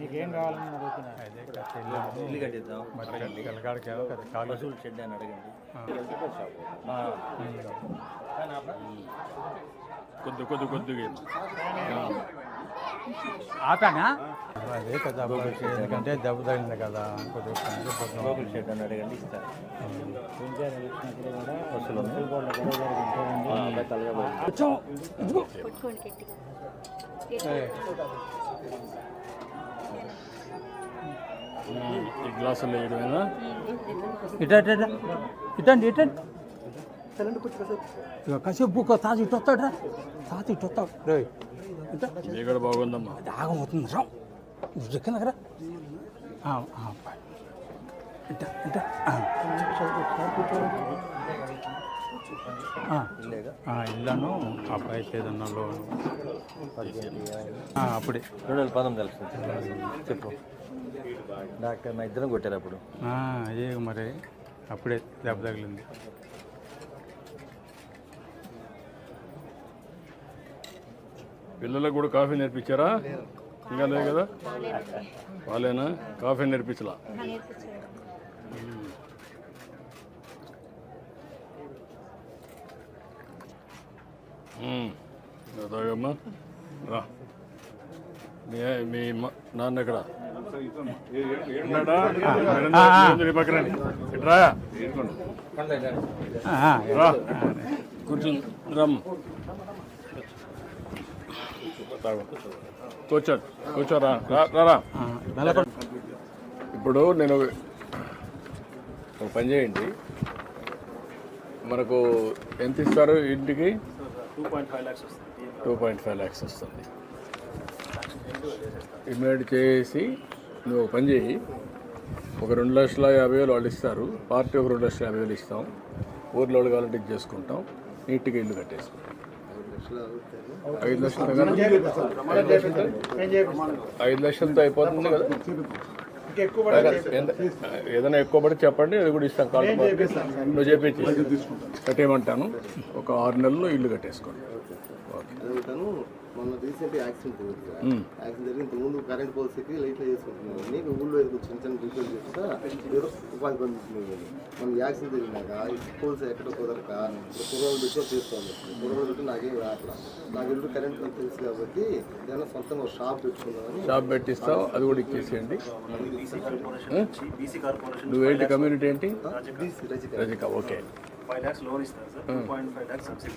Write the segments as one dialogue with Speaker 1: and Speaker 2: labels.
Speaker 1: నీకేం కావాలని అడుగుతున్నా
Speaker 2: ఇల్లు కట్టిద్దాం. అడగండి పశువుల షెడ్ అని అడగండి. ఆ. కానీ అప్పుడు
Speaker 3: కొద్ది కొద్ది కొద్దిగా
Speaker 1: ఆపానా? అదే కదా ఎందుకంటే దెబ్బ తగిలింది కదా కొద్దిగా
Speaker 2: గోకుల్ షెడ్ అని అడగండి ఇస్తారు.
Speaker 3: ఈ గ్లాసులు
Speaker 1: ఇటా. ఇటండి ఇటండి. ఇక కాసేపు తాత ఇటు వస్తాడు తాత ఇటు వస్తాడు. రే
Speaker 3: ఇక్కడ బాగుందమ్మా.
Speaker 1: అది ఆగమవుతుంది రా. నువ్వు ఇట
Speaker 2: ఇల్లేగా
Speaker 1: ఇల్లను అబ్బాయికి ఏదన్నా లోన్ అప్పుడే.
Speaker 2: రెండు వేల పంతొమ్మిది తెలుస్తుంది చెప్పు. డాక్టర్ నా ఇద్దరం కొట్టారు అప్పుడు.
Speaker 1: అయ్యే మరి. అప్పుడే దెబ్బ తగిలింది.
Speaker 3: పిల్లలకు కూడా కాఫీ నేర్పించారా? ఇంకా లేదు కదా? వాళ్ళేనా? కాఫీ నేర్పించలా? ఉమ్. రా మీ మీ నాన్న ఎక్కడ? పక్కన? రా. కూర్చుని రమ్ కూర్చోండి కూర్చోరా రా రా, ఇప్పుడు నేను ఒక పని చేయండి. మనకు ఎంత ఇస్తారు ఇంటికి? టూ పాయింట్ ఫైవ్ ల్యాక్స్ వస్తుంది. ఇమేడ్ చేసి నువ్వు ఒక పని చేయి. ఒక రెండు లక్షల యాభై వేలు వాళ్ళు ఇస్తారు. పార్టీ ఒక రెండు లక్షల యాభై వేలు ఇస్తాం. ఊర్లో వాళ్ళు కావాలంటే ఇది చేసుకుంటాం. నీట్గా ఇల్లు కట్టేసుకుంటాం. ఐదు లక్షలతో కదా? ఐదు లక్షలతో అయిపోతుంది కదా? ఏదైనా ఎక్కువ పడి చెప్పండి అది కూడా ఇస్తాం. కాల్ నువ్వు చెప్పించి కట్టేయమంటాను. ఒక ఆరు నెలల్లో ఇల్లు కట్టేసుకోండి. ఓకే.
Speaker 4: మొన్న రీసెంట్ యాక్సిడెంట్ జరిగింది. యాక్సిడెంట్ జరిగి ఇంత ముందు కరెంట్ పోల్స్కి లైట్లు చేసుకుంటున్నాను నీకు ఊళ్ళో ఏదో చిన్న చిన్న రిపేర్ చేస్తా ఏదో ఉపాధి పొందుతుంది మన యాక్సిడెంట్ జరిగినాక ఈ పోల్స్ ఎక్కడ కుదరక కుర్రోలు పెట్టి చేసుకోవాలి కుర్రోలు పెట్టి నాకేం రావట్లా నాకు ఇల్లు కరెంట్ బిల్ తెలుసు కాబట్టి ఏదైనా సొంతంగా ఒక షాప్ పెట్టుకుందామని
Speaker 3: షాప్ పెట్టిస్తావు అది కూడా ఇచ్చేసేయండి? నువ్వేంటి కమ్యూనిటీ ఏంటి? Rajika. Okay.
Speaker 5: Five lakhs loan ఇస్తారు sir. Two point five lakhs subsidy.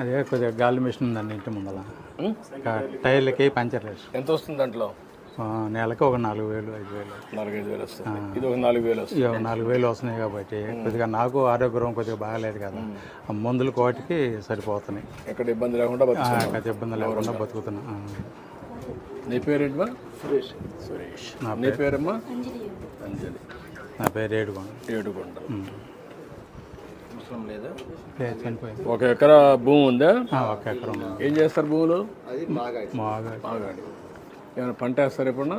Speaker 1: అదే కొద్దిగా గాలి మిషన్ ఉందండి ఇంటి ముందల. టైర్లకి పంచర్ వేసి.
Speaker 3: ఎంత వస్తుంది దాంట్లో?
Speaker 1: ఆ, నెలకు ఒక నాలుగు వేలు ఐదు వేలు.
Speaker 3: నాలుగైదు వేలు వస్తుంది. ఇది ఒక నాలుగు వేలు వస్తుంది.
Speaker 1: నాలుగు వేలు వస్తున్నాయి కాబట్టి కొద్దిగా నాకు ఆరోగ్యం కొద్దిగా బాగాలేదు కదా. ఆ మందులు కోటికి సరిపోతున్నాయి.
Speaker 3: ఎక్కడ ఇబ్బంది లేకుండా
Speaker 1: ఇబ్బంది లేకుండా బతుకుతున్నా.
Speaker 3: నీ పేరేంటమ్మా సురేష్. సురేష్. నీ పేరమ్మా? అంజలి.
Speaker 1: నా పేరు ఏడుకోండి
Speaker 3: ఏడుకొండ
Speaker 2: అవసరం లేదా?
Speaker 3: ఒక ఎకరా భూమి ఉందా?
Speaker 1: ఆ, ఒక ఎకరం.
Speaker 3: ఏం చేస్తారు భూములు? బాగాడి ఏమైనా పంట వేస్తారు ఎప్పుడన్నా?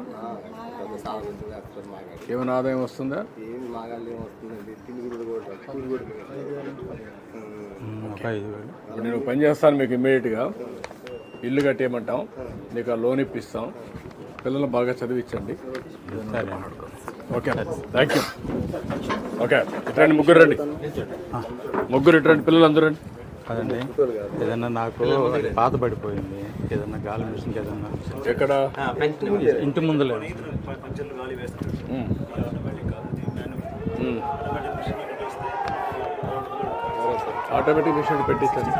Speaker 4: మాగాడి
Speaker 3: ఏమైనా ఆదాయం వస్తుందా? ఇప్పుడు నేను పని చేస్తాను మీకు ఇమ్మీడియట్గా. ఇల్లు కట్టేయమంటాం. నీకు ఆ లోన్ ఇప్పిస్తాం. పిల్లలు బాగా చదివించండి.
Speaker 1: సరే.
Speaker 3: ఓకే థ్యాంక్ యూ ఓకే ఇట్రండి ముగ్గురు రండి. ముగ్గురు ఇట్రండి పిల్లలు అందరూ రండి.
Speaker 1: అదండి. ఏదన్నా నాకు పాత పడిపోయింది ఏదన్నా గాలి మిషన్కి ఏదన్నా
Speaker 3: ఎక్కడ?
Speaker 1: ఇంటి ముందు లేదు.
Speaker 5: పంచర్లు గాలి వేస్తారు
Speaker 3: ఉమ్,
Speaker 5: ఆటోమేటిక్ మిషన్ పెట్టేస్తే
Speaker 3: ఆటోమేటిక్ మిషన్ పెట్టించండి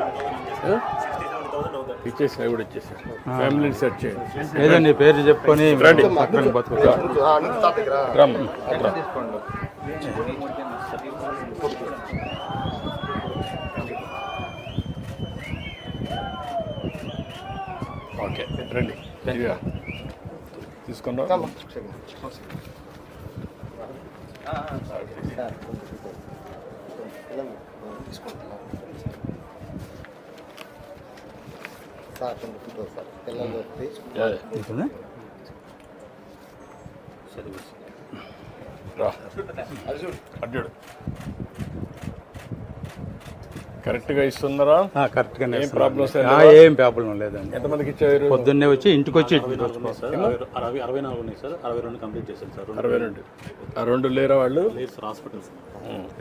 Speaker 3: ఆ?
Speaker 5: సిక్స్టీ సెవెన్ థౌసండ్ అవుతుంది
Speaker 3: ఇచ్చేసి అవి కూడా ఇచ్చేసి ఫ్యామిలీని సెట్ చేయండి
Speaker 1: ఏదండి పేరు చెప్పుకొని
Speaker 3: రండి. ఓకే రండి. తీసుకున్నా
Speaker 4: సార్ కొంచెం ఫోటో సార్ పిల్లలు
Speaker 3: రా. అడ్డాడు కరెక్ట్గా ఇస్తున్నారా?
Speaker 1: కరెక్ట్గానే
Speaker 3: ఏం problems ఏం
Speaker 1: ప్రాబ్లం లేదండి.
Speaker 3: ఎంతమందికి ఇచ్చారు?
Speaker 1: పొద్దున్నే వచ్చి ఇంటికి వచ్చి
Speaker 6: సార్. అరవై అరవై నాలుగు ఉన్నాయి సార్. అరవై రెండు కంప్లీట్ చేశాను సార్.
Speaker 3: అరవై రెండు. ఆ రెండు లేరా వాళ్ళు?
Speaker 6: లేదు సార్ హాస్పిటల్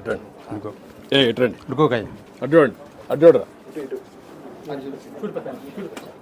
Speaker 3: ఇటండి
Speaker 1: ఇంకో.
Speaker 3: ఏ ఇటండి
Speaker 1: ఇంకోకాయ
Speaker 3: అడ్డోండి అడ్డోడరా
Speaker 4: చూడు చూడు.